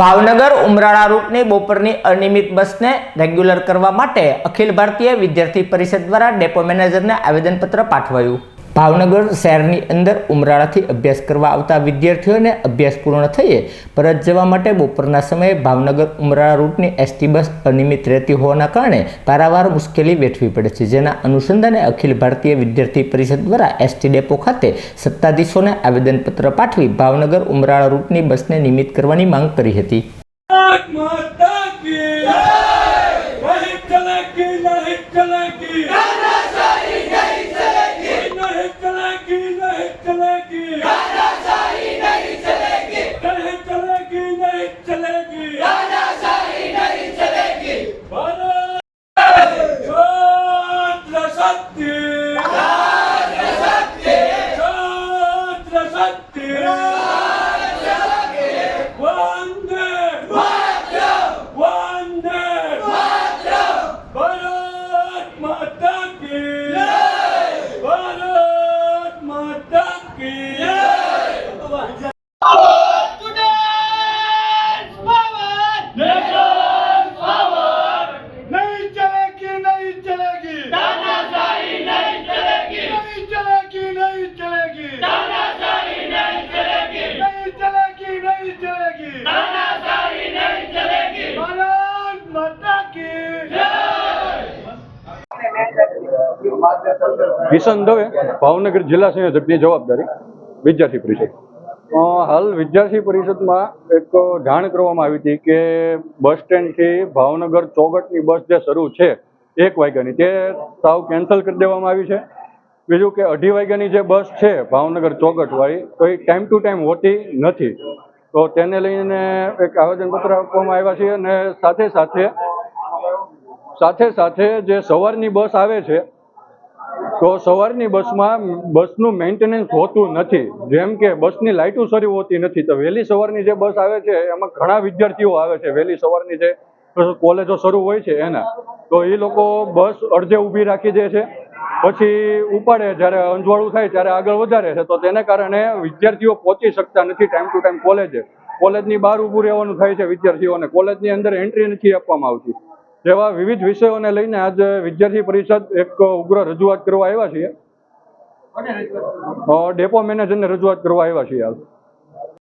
ભાવનગર ઉમરાળા રૂટની બપોરની અનિયમિત બસને રેગ્યુલર કરવા માટે અખિલ ભારતીય વિદ્યાર્થી પરિષદ દ્વારા ડેપો મેનેજરને આવેદનપત્ર પાઠવાયું. ભાવનગર શહેરની અંદર ઉમરાળાથી અભ્યાસ કરવા આવતા વિદ્યાર્થીઓને અભ્યાસ પૂર્ણ થઈએ પરત જવા માટે બપોરના સમયે ભાવનગર ઉમરાળા રૂટની એસટી બસ અનિયમિત રહેતી હોવાના કારણે પારાવાર મુશ્કેલી વેઠવી પડે છે, જેના અનુસંધાને અખિલ ભારતીય વિદ્યાર્થી પરિષદ દ્વારા એસટી ડેપો ખાતે સત્તાધીશોને આવેદનપત્ર પાઠવી ભાવનગર ઉમરાળા રૂટની બસને નિયમિત કરવાની માંગ કરી હતી. Adiós. કિશન દવે. ભાવનગર જિલ્લા સંયોજકની જવાબદારી વિદ્યાર્થી પરિષદ. હાલ વિદ્યાર્થી પરિષદમાં એક જાણ કરવામાં આવી હતી કે બસ સ્ટેન્ડથી ભાવનગર ચોગટની બસ જે શરૂ છે, એક વાગ્યાની, તે સાવ કેન્સલ કરી દેવામાં આવી છે. બીજું કે અઢી વાગ્યાની જે બસ છે, ભાવનગર ચોગટવાળી, તો એ ટાઈમ ટુ ટાઈમ હોતી નથી. તો તેને લઈને એક આવેદનપત્ર આપવામાં આવ્યા છે અને સાથે સાથે સાથે સાથે જે સવારની બસ આવે છે તો સવારની બસમાં બસનું મેન્ટેનન્સ હોતું નથી. જેમ કે બસની લાઇટો શરૂ હોતી નથી. તો વહેલી સવારની જે બસ આવે છે, એમાં ઘણા વિદ્યાર્થીઓ આવે છે. વહેલી સવારની જે કોલેજો શરૂ હોય છે એના, તો એ લોકો બસ અડધે ઊભી રાખી દે છે. પછી ઉપાડે જ્યારે અંજવાળું થાય ત્યારે આગળ વધારે છે. તો તેને કારણે વિદ્યાર્થીઓ પહોંચી શકતા નથી ટાઈમ ટુ ટાઈમ કોલેજે. કોલેજની બહાર ઊભું રહેવાનું થાય છે વિદ્યાર્થીઓને. કોલેજની અંદર એન્ટ્રી નથી આપવામાં આવતી. જેવા વિવિધ વિષયોને લઈને આજે વિદ્યાર્થી પરિષદ એક ઉગ્ર રજૂઆત કરવા આવ્યા છીએ. ડેપો મેનેજરને રજૂઆત કરવા આવ્યા છીએ હાલ.